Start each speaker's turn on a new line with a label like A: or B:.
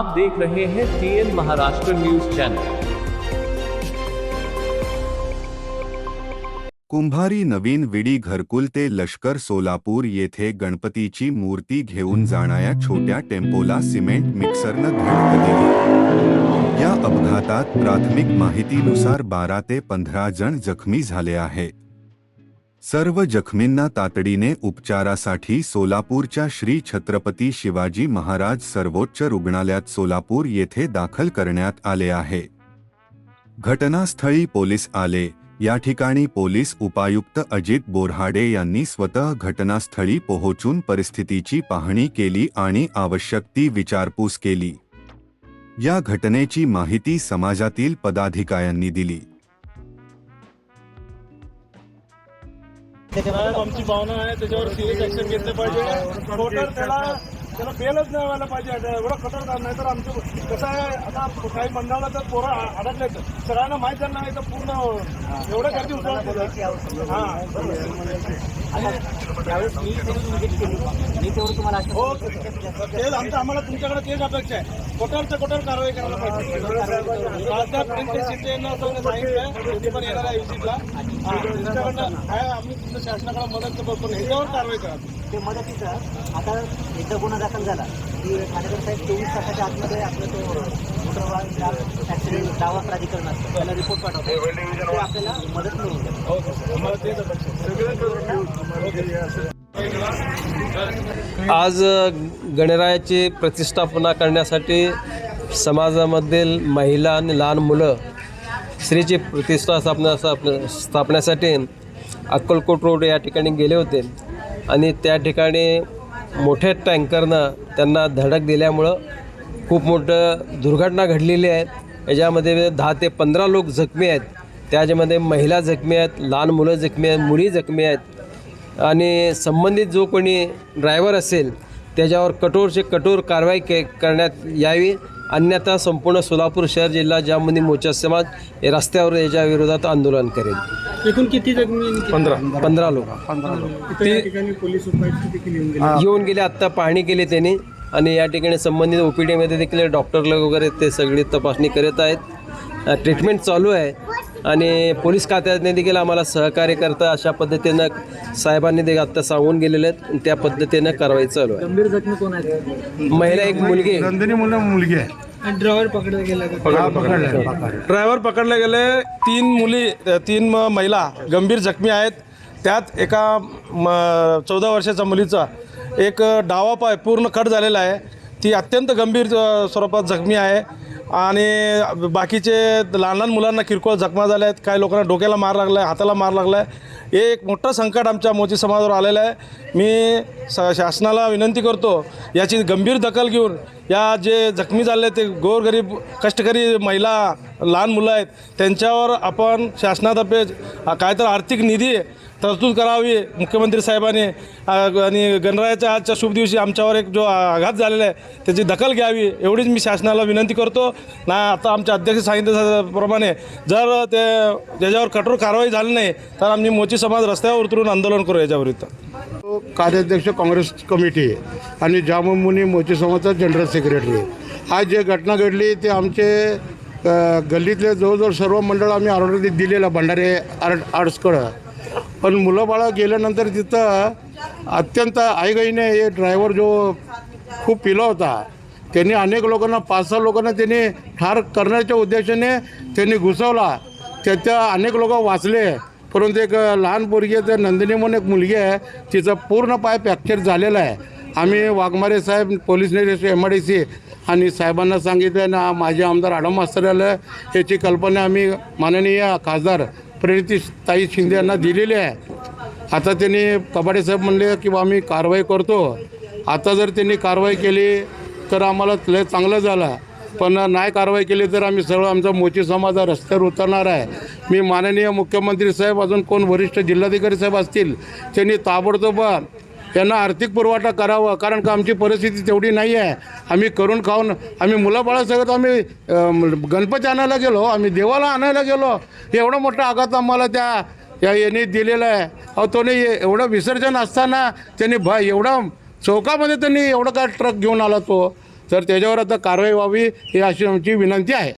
A: आप देख रहे हैं TN Maharashtra news channel
B: Kumbhari नवीन विडी घरकुल ते लष्कर सोलापूर येथे गणपतीची मूर्ती घेऊन जाणाऱ्या छोट्या टेम्पोला सिमेंट मिक्सरनं धडक दिली. या अपघातात प्राथमिक माहितीनुसार बारा ते पंधरा जण जखमी झाले आहे सर्व जखमींना तातडीने उपचारासाठी सोलापूरच्या श्री छत्रपती शिवाजी महाराज सर्वोच्च रुग्णालयात सोलापूर येथे दाखल करण्यात आले आहे. घटनास्थळी पोलीस आले. या ठिकाणी पोलीस उपायुक्त अजित बोरहाडे यांनी स्वतः घटनास्थळी पोहोचून परिस्थितीची पाहणी केली आणि आवश्यक ती विचारपूस केली. या घटनेची माहिती समाजातील पदाधिकाऱ्यांनी दिली.
C: साहेब आमची भावना आहे त्याच्यावर सिरियस ऍक्शन घेतलं पाहिजे. त्याला त्याला बेलच नाही व्हायला पाहिजे. आता एवढं कठोर काम नाही तर आमचं कसं आहे आता काही मंडळाला तर पोरं अडकलेत सगळ्यांना माहीत झालं नाही तर पूर्ण एवढं गर्दी होतं हा. हो तेच आमचं आम्हाला तुमच्याकडे तेच अपेक्षा आहे. कठोरच्या कठोर कारवाई करायला पाहिजे. असं सांगितलं ते पण येणार आहे विजिटला तुमच्याकडनं काय आम्ही तुमच्या शासनाकडे मदत करतो. पण ह्याच्यावर कारवाई करा.
D: ते मदतीचं आता एकदा गुन्हा दाखल झाला. की ठाणेकर साहेब चोवीस तासाच्या आतमध्ये आपलं तो मोटर वाहन ऍक्सिडेंट दावा प्राधिकरण असतं त्याला रिपोर्ट पाठवतो ते आपल्याला मदत मिळून जाते
C: हो आहे.
E: आज गणरायाची प्रतिष्ठापना करण्यासाठी समाजामधील महिला आणि लहान मुलं स्त्रीची प्रतिष्ठा स्थापना स्थापना- स्थापण्यासाठी अक्कलकोट रोड या ठिकाणी गेले होते. आणि त्या ठिकाणी मोठ्या टँकरनं त्यांना धडक दिल्यामुळं खूप मोठं दुर्घटना घडलेली आहे. याच्यामध्ये दहा ते पंधरा लोक जखमी आहेत. त्याच्यामध्ये महिला जखमी आहेत लहान मुलं जखमी आहेत मुली जखमी आहेत. आणि संबंधित जो कोणी ड्रायव्हर असेल त्याच्यावर कठोरचे कठोर कारवाई के करण्यात यावी. अन्यथा संपूर्ण सोलापूर शहर जिल्हा जामनी मोर्चा समाज हे रस्त्यावर याच्या विरोधात आंदोलन करेल.
C: एकूण किती जखमी
E: पंधरा. पंधरा लोक.
C: त्या ठिकाणी पोलीस उपायुक्त देखील येऊन गेले.
E: येऊन गेले आत्ता पाहणी केली त्यांनी. आणि या ठिकाणी संबंधित ओ पी डीमध्ये देखील डॉक्टर वगैरे ते सगळी तपासणी करत आहेत. ट्रीटमेंट चालू आहे. आणि पोलीस खात्याने देखील आम्हाला सहकार्य करता. अशा पद्धतीनं साहेबांनी देखील आत्ता सांगून गेलेले आहेत. आणि त्या पद्धतीनं कारवाई चालू आहे.
D: गंभीर जखमी कोण आहेत?
E: महिला एक मुलगी आहे.
F: नंदिनी मुलं मुलगी आहे.
C: ड्रायव्हर पकडला गेला
F: ड्रायव्हर पकडले गेले. तीन मुली तीन म- महिला गंभीर जखमी आहेत. त्यात एका म- चौदा वर्षाच्या मुलीचा एक डावा पाय पूर्ण कट झालेला आहे. ती अत्यंत गंभीर अ, स्वरूपात जखमी आहे. आणि बाकीचे लहान लहान मुलांना किरकोळ जखमा झाल्या आहेत काही लोकांना डोक्याला मार लागला आहे हाताला मार लागला आहे हे एक मोठं संकट आमच्या मोची समाजावर आलेलं आहे. मी स शासनाला विनंती करतो याची गंभीर दखल घेऊन या जे जखमी झाले ते गोरगरीब कष्टकरी महिला लहान मुलं आहेत त्यांच्यावर आपण शासनातर्फे काय तर आर्थिक निधी तरतूद करावी. मुख्यमंत्री साहेबांनी आणि गणरायाच्या आजच्या शुभ दिवशी आमच्यावर एक जो आघात झालेला आहे त्याची दखल घ्यावी एवढीच मी शासनाला विनंती करतो. ना आता आमच्या अध्यक्ष सांगितल्याप्रमाणे जर ते ज्याच्यावर कठोर कारवाई झाली नाही तर आम्ही मोची समाज रस्त्यावर उतरून आंदोलन करू याच्याविरुद्ध.
G: कार्याध्यक्ष काँग्रेस कमिटी आणि जामुमुनी मोची समाजचा जनरल सेक्रेटरी. आज जे घटना घडली ते आमचे गल्लीतले जवळजवळ सर्व मंडळ आम्ही ऑर्डर दिलेलं भंडारे आर्ट आर्ट्सकडं पण मुलं बाळं गेल्यानंतर तिथं अत्यंत आईगाईने हे ड्रायव्हर जो खूप पिला होता. त्यांनी अनेक लोकांना पाच सहा लोकांना त्यांनी ठार करण्याच्या उद्देशाने त्यांनी घुसवला. त्याच्या अनेक लोक वाचले. परंतु एक लहान पोरगी आहे, तर नंदिनी म्हणून एक मुलगी आहे. तिचा पूर्ण पाय फ्रॅक्चर झालेला आहे. आम्ही वाघमारे साहेब पोलीस निरीक्षक एम आय डी सी आणि साहेबांना सांगितलं ना माझे आमदार आडम मास्तर आलं याची कल्पना आम्ही माननीय खासदार प्रणितीताई शिंदे यांना दिलेली आहे. आता त्यांनी कबाडे साहेब म्हणले की आम्ही कारवाई करतो. आता जर त्यांनी कारवाई केली तर आम्हाला लय चांगलं झालं. पण नाही कारवाई केली तर आम्ही सगळं आमचा मोची समाज रस्त्यावर उतरणार आहे. मी माननीय मुख्यमंत्री साहेब अजून कोण वरिष्ठ जिल्हाधिकारी साहेब असतील त्यांनी ताबडतोब यांना आर्थिक पुरवठा करावा कारण का आमची परिस्थिती तेवढी नाही आहे. आम्ही करून खाऊन आम्ही मुलाबाळासकट आम्ही गणपती आणायला गेलो आम्ही देवाला आणायला गेलो. एवढा मोठा आघात आम्हाला त्या या यांनी दिलेलं आहे. अहो तोने एवढं विसर्जन असताना त्यांनी भा एवढा चौकामध्ये त्यांनी एवढं काय ट्रक घेऊन आला तो. तर त्याच्यावर आता कारवाई व्हावी ही अशी आमची विनंती आहे.